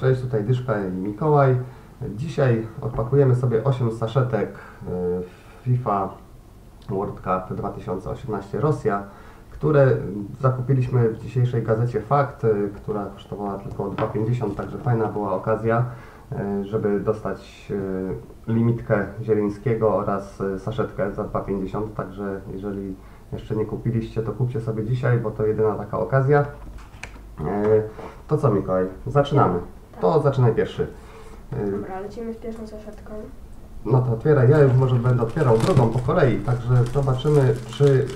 Cześć, tutaj Dyszka i Mikołaj. Dzisiaj odpakujemy sobie 8 saszetek e, FIFA World Cup 2018 Rosja, które zakupiliśmy w dzisiejszej gazecie Fakt, e, która kosztowała tylko 2,50, także fajna była okazja, e, żeby dostać limitkę Zielińskiego oraz saszetkę za 2,50, także jeżeli jeszcze nie kupiliście, to kupcie sobie dzisiaj, bo to jedyna taka okazja. To co Mikołaj, zaczynamy. To zaczynaj pierwszy. E, Dobra, lecimy z pierwszą saszetką. No to otwieraj, ja już może będę otwierał drugą po kolei, także zobaczymy czy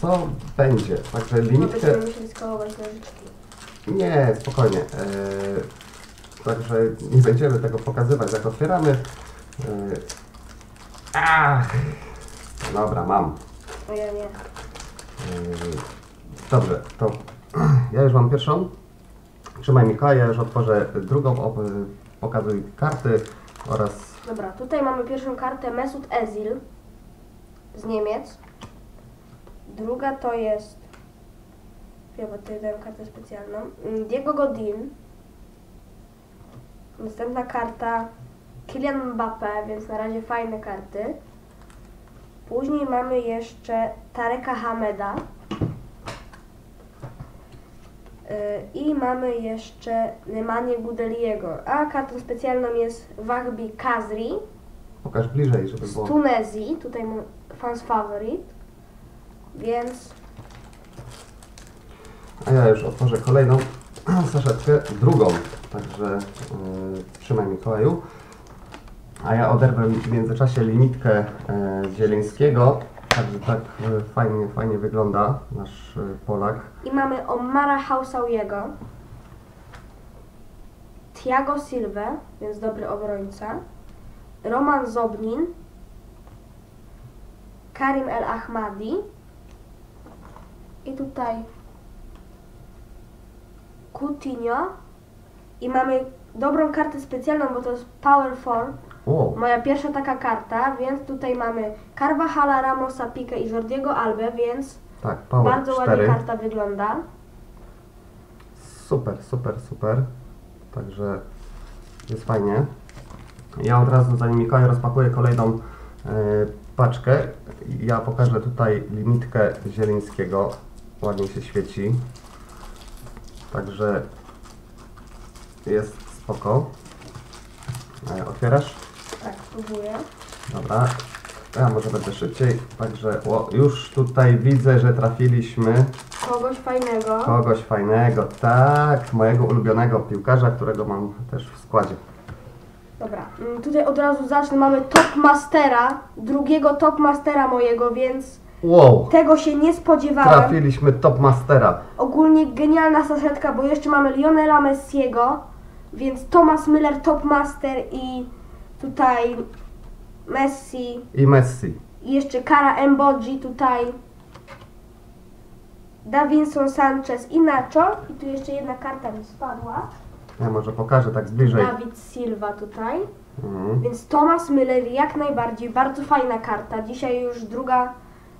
co będzie. Także Bo limitkę... będziemy musieli skalować nożyczki. Nie, spokojnie. E, także nie będziemy tego pokazywać jak otwieramy. E, ach, dobra, mam. No ja nie. E, dobrze, to ja już mam pierwszą. Trzymaj Mikołaj, ja już otworzę drugą, pokazuj karty oraz Dobra, tutaj mamy pierwszą kartę Mesut Ezil z Niemiec. Druga to jest. Ja bo tutaj dałem kartę specjalną. Mm, Diego Godin. Następna karta Kylian Mbappé, więc na razie fajne karty. Później mamy jeszcze Tareka Hameda. I mamy jeszcze Nemanje Gudeliego. A kartą specjalną jest Wahbi Kazri pokaż bliżej, żeby z było. Tunezji. Tutaj mój fans faworit. Więc A ja już otworzę kolejną saszetkę, drugą. Także yy, trzymaj Mikołaju. A ja oderwę w międzyczasie limitkę yy, z Zielińskiego. Także tak yy, fajnie, fajnie wygląda nasz yy, Polak. i mamy Omara Hausawiego. Thiago Silva, więc dobry obrońca. Roman Zobnin. Karim El Ahmadi. I tutaj Coutinho. I mamy dobrą kartę specjalną, bo to jest Power 4. Wow, Moja pierwsza taka karta, więc tutaj mamy Carvajala, Ramosa, Pique i Jordiego Albe, więc tak, Power bardzo 4. ładnie karta wygląda. Super, super, super. Także jest fajnie. Ja od razu, zanim Mikołaj rozpakuje kolejną e, paczkę, ja pokażę tutaj limitkę Zielińskiego. Ładnie się świeci. Także jest spoko. E, otwierasz? Tak, spróbuję. Dobra. Ja może będę szybciej. Także o, już tutaj widzę, że trafiliśmy Kogoś fajnego. Kogoś fajnego, tak, mojego ulubionego piłkarza, którego mam też w składzie. Dobra, mm, tutaj od razu zacznę. Mamy Top Mastera, drugiego Top Mastera mojego, więc Wow, tego się nie spodziewałem. trafiliśmy top mastera. Ogólnie genialna saszetka, bo jeszcze mamy Lionela Messiego, więc Thomas Müller Top Master i tutaj Messi I Messi. i jeszcze Kara Emboji tutaj Davinson Sanchez i Nacho i tu jeszcze jedna karta mi spadła Ja może pokażę tak bliżej. Dawid Silva tutaj Mhm. więc Thomas Müller jak najbardziej bardzo fajna karta dzisiaj już druga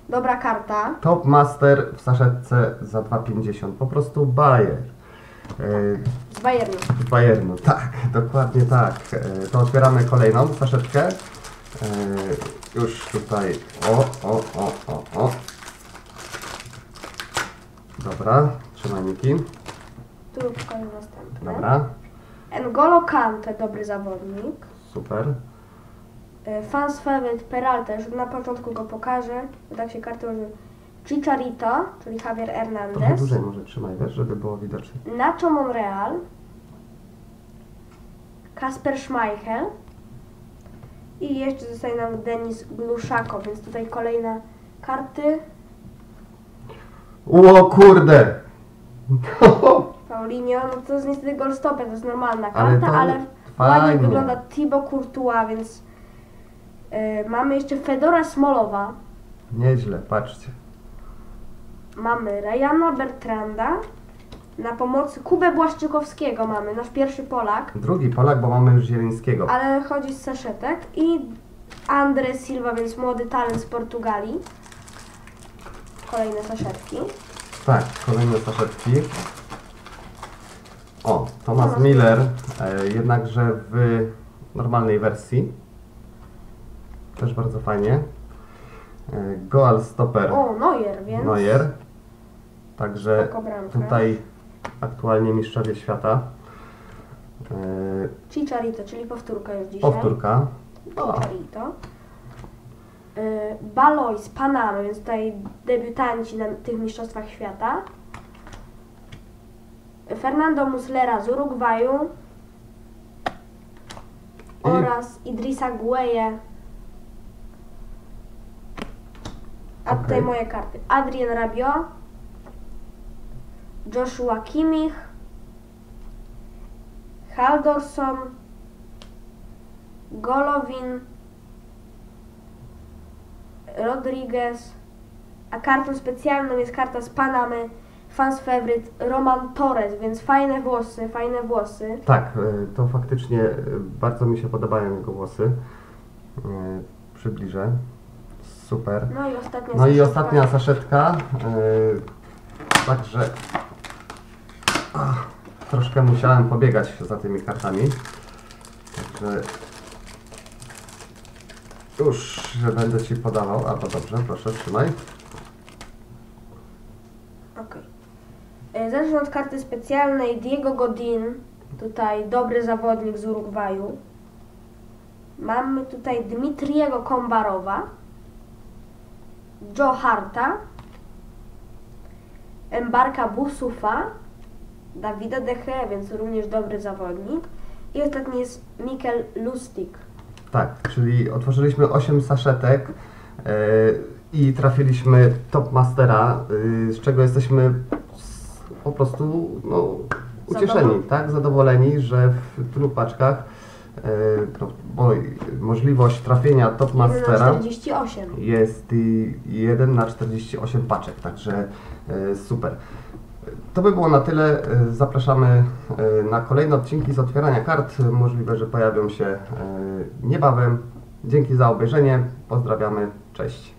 dobra karta Top master w saszetce za 2,50. Po prostu Bayer. Yy, z Bayernu z Bayernu, tak, dokładnie tak. Yy, to otwieramy kolejną saszetkę. Yy, już tutaj. O, o, o, o, o. Dobra, trzymaj Miki. tu pokażę następne Dobra, N'Golo Kante dobry zawodnik super. E, Fans favorite Peralta, już na początku go pokażę, bo tak się karty nazywa. Chicharito, czyli Javier Trochę Hernandez. dłużej może trzymaj, wiesz, żeby było widoczne. Nacho Monreal. Kasper Schmeichel. I jeszcze zostaje nam Denis Gluszako, więc tutaj kolejne karty. O kurde! Paulinho, no to jest niestety golstopper, to jest normalna Ale karta, ale, ładnie fajnie. wygląda Thibaut Courtois, więc e, mamy jeszcze Fedora Smolowa. Nieźle, patrzcie. Mamy Ryana Bertranda. Na pomocy Kubę Błaszczykowskiego mamy, nasz pierwszy Polak, Drugi Polak, bo mamy już Zielińskiego. ale chodzi z saszetek. I Andre Silva, więc młody talent z Portugalii. Kolejne saszetki. Tak, kolejne saszetki. O, Thomas Thomas Miller, e, jednakże w normalnej wersji. Też bardzo fajnie. E, Goal Stopper O, Neuer, więc... Neuer. Także bramka. tutaj aktualnie mistrzowie świata. E, Chicharito, czyli powtórka już dzisiaj. Powtórka. O, Chicharito. Y, Baloj z Panamy, więc tutaj debiutanci na tych mistrzostwach świata. Fernando Muslera z Urugwaju. I- Oraz Idrisa Gueye. A tutaj Okej. moje karty. Adrien Rabiot. Joshua Kimmich. Haldorson. Golovin. Rodriguez. A kartą specjalną jest karta z Panamy. Fans favorite Roman Torres, więc fajne włosy, fajne włosy. tak, e, to faktycznie e, bardzo mi się podobają jego włosy. E, Przybliżę. Super. No i ostatnia No i saszetka. ostatnia saszetka. Także ach, troszkę musiałem pobiegać za tymi kartami. Także już będę Ci podawał. Albo dobrze, proszę, trzymaj. Okej. Okay. Zacznę od karty specjalnej Diego Godin. Tutaj dobry zawodnik z Urugwaju. Mamy tutaj Dmitriego Kombarowa. Joe Harta. Embarka Busufa. Dawida Deche, więc również dobry zawodnik. I ostatni jest Mikel Lustig. Tak, czyli otworzyliśmy 8 saszetek yy, i trafiliśmy top mastera, yy, z czego jesteśmy s- po prostu no, ucieszeni, Zadowoleni. tak? Zadowoleni, że w tylu paczkach yy, no, bo możliwość trafienia top 1 na mastera 48. jest y, 1 na 48 paczek, także super. To by było na tyle. Y, Zapraszamy y, na kolejne odcinki z otwierania kart. Możliwe, że pojawią się y, niebawem. Dzięki za obejrzenie. Pozdrawiamy. Cześć.